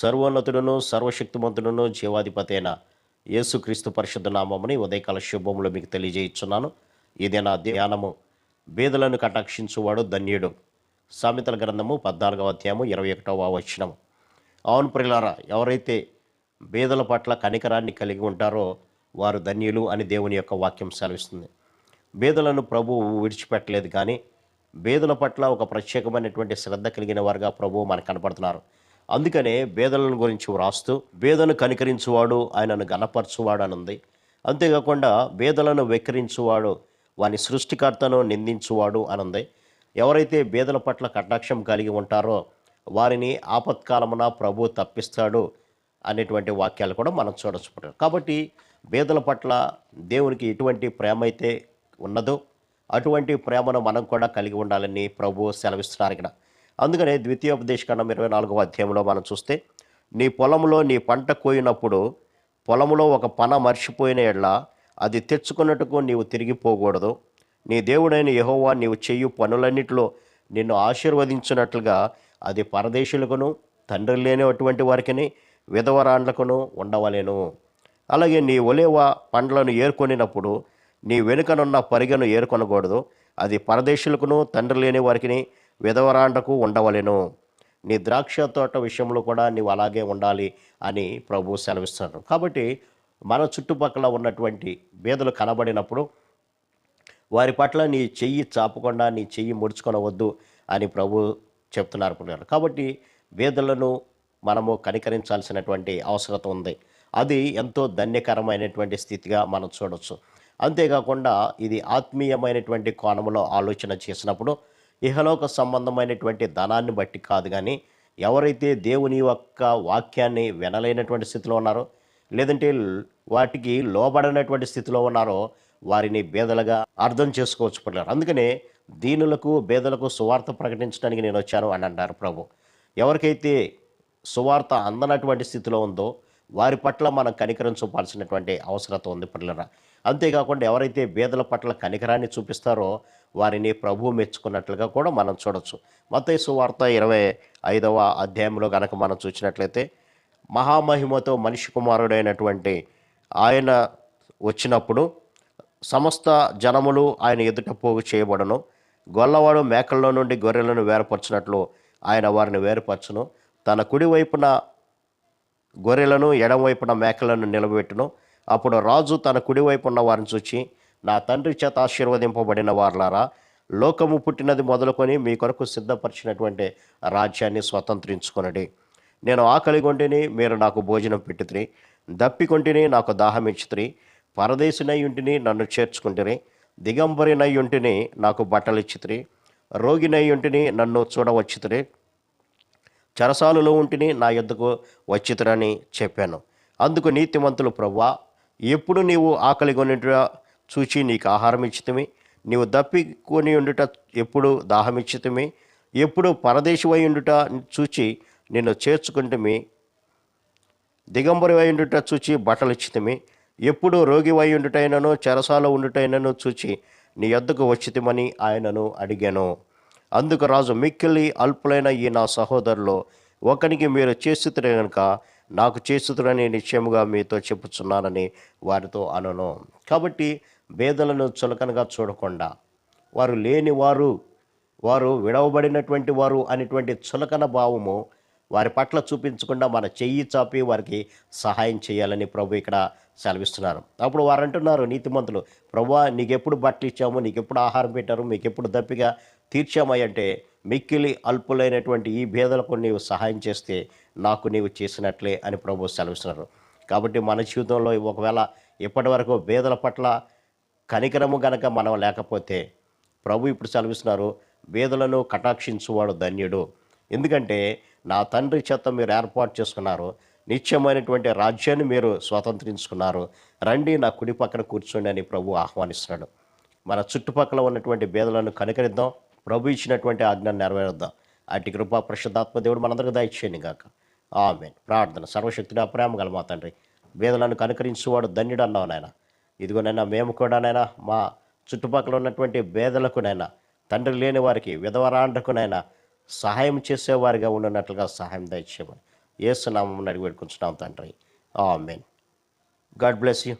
సర్వోన్నతుడును సర్వశక్తిమంతుడును జీవాధిపతి అయిన యేసుక్రీస్తు పరిశుద్ధ నామముని ఉదయకాల శుభములు మీకు తెలియజేయుచున్నాను. ఇది నా ధ్యానము. బీదలను కటాక్షించువాడు ధన్యుడు. సామెతల గ్రంథము పద్నాలుగవ అధ్యాయము ఇరవై ఒకటవ వచనము. అవును ప్రిలారా ఎవరైతే బీదల పట్ల కనికరాన్ని కలిగి ఉంటారో వారు ధన్యులు అని దేవుని యొక్క వాక్యం సెలవిస్తుంది. బీదలను ప్రభువు విడిచిపెట్టలేదు కానీ బీదల పట్ల ఒక ప్రత్యేకమైనటువంటి శ్రద్ధ కలిగిన వారుగా ప్రభువు మనకు కనపడుతున్నారు. అందుకనే బేదలను గురించి వ్రాస్తూ బేదను కనికరించువాడు ఆయనను గణపరచువాడు అని ఉంది అంతేకాకుండా వేదలను వెక్కిరించువాడు వాని సృష్టికర్తను నిందించువాడు అని ఉంది ఎవరైతే బేదల పట్ల కటాక్షం కలిగి ఉంటారో వారిని ఆపత్కాలమున ప్రభు తప్పిస్తాడు అనేటువంటి వాక్యాలు కూడా మనం చూడవచ్చు కాబట్టి వేదల పట్ల దేవునికి ఎటువంటి ప్రేమ అయితే ఉన్నదో అటువంటి ప్రేమను మనం కూడా కలిగి ఉండాలని ప్రభు సెలవిస్తున్నారు ఇక్కడ. అందుకనే ద్వితీయోపదేశకాండం ఇరవై నాలుగవ అధ్యాయంలో మనం చూస్తే నీ పొలంలో నీ పంట కోయినప్పుడు పొలంలో ఒక పన మర్చిపోయిన ఎడ్ల అది తెచ్చుకున్నట్టుకు నీవు తిరిగిపోకూడదు నీ దేవుడైన యహోవా నీవు చెయ్యు పనులన్నిటిలో నిన్ను ఆశీర్వదించినట్లుగా అది పరదేశులకును తండ్రి లేనటువంటి వారికిని విధవరాండ్లకును ఉండవలేను. అలాగే నీ ఒలేవ పండ్లను ఏరుకొనినప్పుడు నీ వెనుకనున్న పరిగను ఏరుకొనకూడదు. అది పరదేశులకును తండ్రి లేని వారికి విధవరాండకు ఉండవలెను. నీ ద్రాక్ష తోట విషయంలో కూడా నీవు అలాగే ఉండాలి అని ప్రభు సెలవిస్తున్నారు కాబట్టి మన చుట్టుపక్కల ఉన్నటువంటి బేదలు కనబడినప్పుడు వారి పట్ల నీ చెయ్యి చాపకుండా నీ చెయ్యి ముడుచుకొనవద్దు అని ప్రభు చెప్తున్నారు కాబట్టి బేదలను మనము కనికరించాల్సినటువంటి అవసరత ఉంది. అది ఎంతో ధన్యకరమైనటువంటి స్థితిగా మనం చూడవచ్చు అంతేకాకుండా ఇది ఆత్మీయమైనటువంటి కోణంలో ఆలోచన చేసినప్పుడు ఇహలోక సంబంధమైనటువంటి ధనాన్ని బట్టి కాదు కానీ ఎవరైతే దేవుని యొక్క వాక్యాన్ని వినలేనటువంటి స్థితిలో ఉన్నారో లేదంటే వాటికి లోబడినటువంటి స్థితిలో ఉన్నారో వారిని బేదలుగా అర్థం చేసుకోవచ్చు పిల్లలు. అందుకనే దీనులకు బేదలకు సువార్త ప్రకటించడానికి నేను వచ్చాను అని అన్నారు ప్రభు. ఎవరికైతే సువార్త అందనటువంటి స్థితిలో ఉందో వారి పట్ల మనం కనికరం చూపాల్సినటువంటి అవసరత ఉంది పిల్లరా. అంతేకాకుండా ఎవరైతే బేదల పట్ల కనికరాన్ని చూపిస్తారో వారిని ప్రభువు మెచ్చుకున్నట్లుగా కూడా మనం చూడొచ్చు. మత్తయి సువార్త ఇరవై ఐదవ అధ్యాయంలో కనుక మనం చూసినట్లయితే మహామహిమతో మనిషి కుమారుడైనటువంటి ఆయన వచ్చినప్పుడు సమస్త జనములు ఆయన ఎదుట పోగు చేయబడను. గొల్లవాడు మేకల్లో నుండి గొర్రెలను వేరుపరచినట్లు ఆయన వారిని వేరుపరచును. తన కుడి వైపున గొర్రెలను ఎడమవైపున మేకలను నిలబెట్టును. అప్పుడు రాజు తన కుడివైపు ఉన్న వారిని చూచి నా తండ్రి చేత ఆశీర్వదింపబడిన వారులారా లోకము పుట్టినది మొదలుకొని మీ కొరకు సిద్ధపరిచినటువంటి రాజ్యాన్ని స్వతంత్రించుకొనడి. నేను ఆకలి కొంటిని మీరు నాకు భోజనం పెట్టుతురి. దప్పికొంటిని నాకు దాహం ఇచ్చుతురి. పరదేశినై ఉంటిని నన్ను చేర్చుకుంటుని దిగంబరినయ్యుంటిని ఉంటిని నాకు బట్టలు ఇచ్చుతురి. రోగినై ఉంటిని నన్ను చూడవచ్చుతురి. చెరసాలలో ఉంటిని నా యొద్దకు వచ్చితురని చెప్పాను. అందుకు నీతిమంతులు ప్రవ్వా ఎప్పుడు నీవు ఆకలి కొనిట చూచి నీకు ఆహారం ఇచ్చితిమి. నీవు దప్పికొని ఉండుట ఎప్పుడు దాహం ఇచ్చితమే ఎప్పుడు పరదేశమై ఉండుట చూచి నిన్ను చేర్చుకుంటుమి. దిగంబరి ఉండుట చూచి బట్టలు ఇచ్చితమే ఎప్పుడు రోగి వై ఉండుటైనను చెరసాల ఉండుటైనను చూచి నీ యొద్దకు వచ్చితిమని ఆయనను అడిగాను. అందుకు రాజు మిక్కిలి అల్పులైన ఈ నా సహోదరులు ఒకనికి మీరు చేస్తురే కనుక నాకు చేస్తురని నిశ్చయముగా మీతో చెప్పుచున్నానని వారితో అనను. కాబట్టి బేదలను చులకనగా చూడకుండా. వారు లేని వారు వారు విడవబడినటువంటి వారు అనేటువంటి చులకన భావము వారి పట్ల చూపించకుండా మన చెయ్యి చాపి వారికి సహాయం చేయాలని ప్రభు ఇక్కడ సెలవిస్తున్నారు. అప్పుడు వారు అంటున్నారు నీతిమంతులు ప్రభా నీకెప్పుడు బట్టలు ఇచ్చాము నీకెప్పుడు ఆహారం పెట్టారు మీకెప్పుడు దప్పిగా తీర్చామై అంటే మిక్కిలి అల్పులైనటువంటి ఈ భేదలకు నీవు సహాయం చేస్తే నాకు నీవు చేసినట్లే అని ప్రభు సెలవిస్తున్నారు. కాబట్టి మన జీవితంలో ఒకవేళ ఇప్పటి వరకు భేదల పట్ల కనికరము గనక మనం లేకపోతే ప్రభు ఇప్పుడు సెలవిస్తున్నారు వేదలను కటాక్షించువాడు ధన్యుడు. ఎందుకంటే నా తండ్రి చేత మీరు ఏర్పాటు చేసుకున్నారు నిత్యమైనటువంటి రాజ్యాన్ని మీరు స్వతంత్రించుకున్నారు. రండి నా కుడి పక్కన కూర్చోండి అని ప్రభు ఆహ్వానిస్తున్నాడు. మన చుట్టుపక్కల ఉన్నటువంటి భేదలను కనికరిద్దాం ప్రభు ఇచ్చినటువంటి ఆజ్ఞను నెరవేరుద్దాం. అటు కృపా పరిశుద్ధాత్మ దేవుడు మనందరికీ దయచేయండి గాక. ఆమె ప్రార్థన. సర్వశక్తుడా ప్రేమ గల మా తండ్రి. బేదలను కనుకరించువాడు ధన్యుడు అన్నావు నాయన. ఇదిగోనైనా మేము కూడానైనా మా చుట్టుపక్కల ఉన్నటువంటి బేదలకునైనా తండ్రి లేని వారికి విధవరాండ్రకునైనా సహాయం చేసేవారిగా ఉండినట్లుగా సహాయం దయచేయమని. ఏసునామం అడిగి పెట్టుకుంటున్నాం తండ్రి. ఆ మెయిన్ గాడ్ బ్లెస్ యూ.